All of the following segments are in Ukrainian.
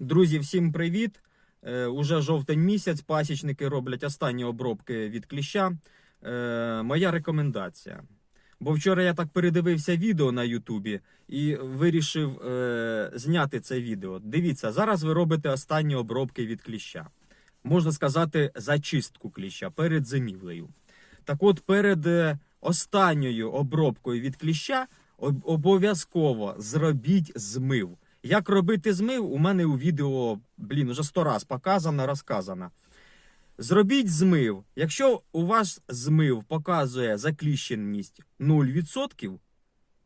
Друзі, всім привіт! Е, уже жовтень місяць. Пасічники роблять останні обробки від кліща. Е, моя рекомендація. Бо вчора я так передивився відео на Ютубі і вирішив е, зняти це відео. Дивіться, зараз ви робите останні обробки від кліща. Можна сказати, зачистку кліща перед зимівлею. Так от, перед останньою обробкою від кліща обов'язково зробіть змив. Як робити змив, у мене у відео, блін, уже сто раз показано, розказано. Зробіть змив. Якщо у вас змив показує закліщеність 0%,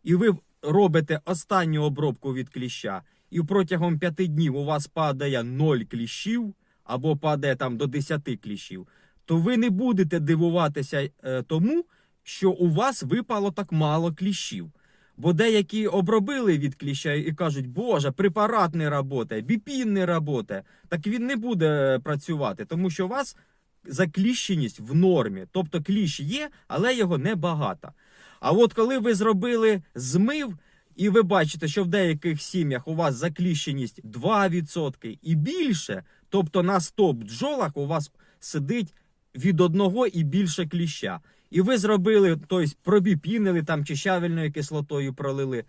і ви робите останню обробку від кліща, і протягом 5 днів у вас падає 0 кліщів, або падає там до 10 кліщів, то ви не будете дивуватися е, тому, що у вас випало так мало кліщів. Бо деякі обробили від кліща і кажуть, Боже, препарат не працює, біпін не працює. Так він не буде працювати, тому що у вас закліщеність в нормі. Тобто кліщ є, але його небагато. А от коли ви зробили змив, і ви бачите, що в деяких сім'ях у вас закліщеність 2% і більше, тобто на 100 бджолах у вас сидить від одного і більше кліща. І ви зробили, тобто пробіпінили там чи щавельною кислотою пролили,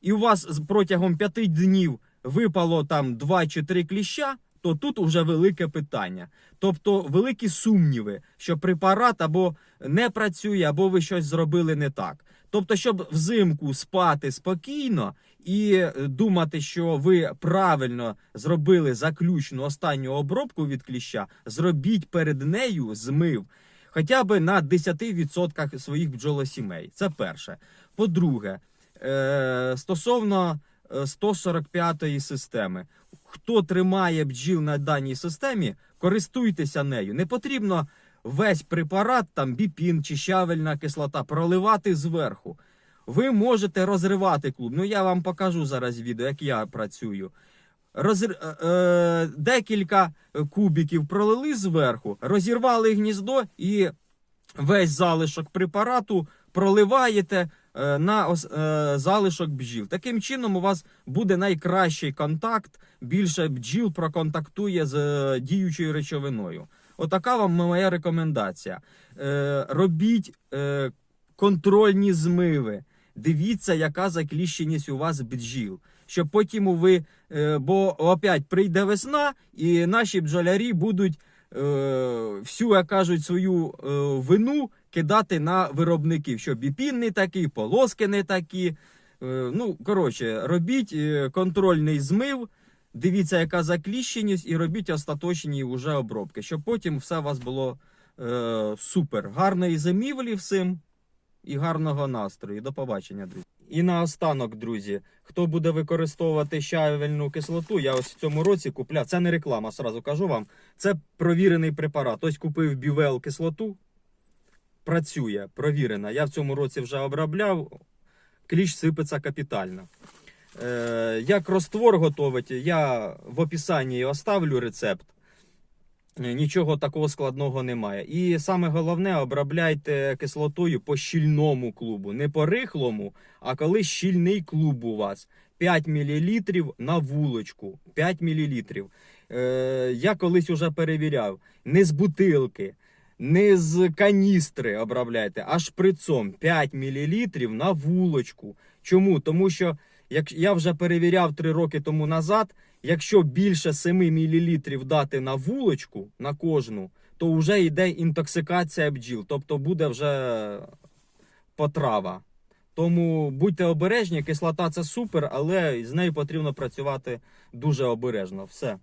і у вас протягом 5 днів випало там 2 чи 3 кліща, то тут уже велике питання. Тобто великі сумніви, що препарат або не працює, або ви щось зробили не так. Тобто, щоб взимку спати спокійно і е, думати, що ви правильно зробили заключну останню обробку від кліща, зробіть перед нею змив хоча б на 10% своїх бджолосімей. Це перше. По-друге, е, стосовно е, 145-ї системи, хто тримає бджіл на даній системі, користуйтеся нею. Не потрібно весь препарат, там біпін чи щавельна кислота, проливати зверху. Ви можете розривати клуб. Ну я вам покажу зараз відео, як я працюю. Розр... е, е, декілька кубиків пролили зверху, розірвали гніздо і весь залишок препарату проливаєте е, на е, залишок бджіл. Таким чином, у вас буде найкращий контакт. Більше бджіл проконтактує з е, діючою речовиною. Отака вам моя рекомендація. Е, робіть е, контрольні змиви. Дивіться, яка закліщеність у вас бджіл. Щоб потім ви, е, бо опять прийде весна, і наші бджолярі будуть е, всю, як кажуть, свою е, вину кидати на виробників, що біпін не такий, полоски не такі. Ну, коротше, робіть контрольний змив, дивіться, яка закліщеність, і робіть остаточні вже обробки, щоб потім все у вас було е, супер. Гарної зимівлі всім і гарного настрою. До побачення, друзі. І наостанок, друзі, хто буде використовувати щавельну кислоту, я ось в цьому році купляв. Це не реклама, сразу кажу вам. Це провірений препарат. Ось купив бівел кислоту. Працює, провірена. Я в цьому році вже обробляв. Кліщ сипеться капітально. Е, як роствор готувати, я в описанні оставлю рецепт. Е, Нічого такого складного немає. І саме головне, обробляйте кислотою по щільному клубу, не по рихлому, а коли щільний клуб у вас. 5 мл на вулочку. 5 мл. Е, я колись уже перевіряв. Не з бутилки, не з каністри обробляйте, а шприцом 5 мл на вулочку. Чому? Тому що як я вже перевіряв 3 роки тому назад, якщо більше 7 мл дати на вулочку на кожну, то вже йде інтоксикація бджіл, тобто буде вже потрава. Тому будьте обережні, кислота це супер, але з нею потрібно працювати дуже обережно. Все.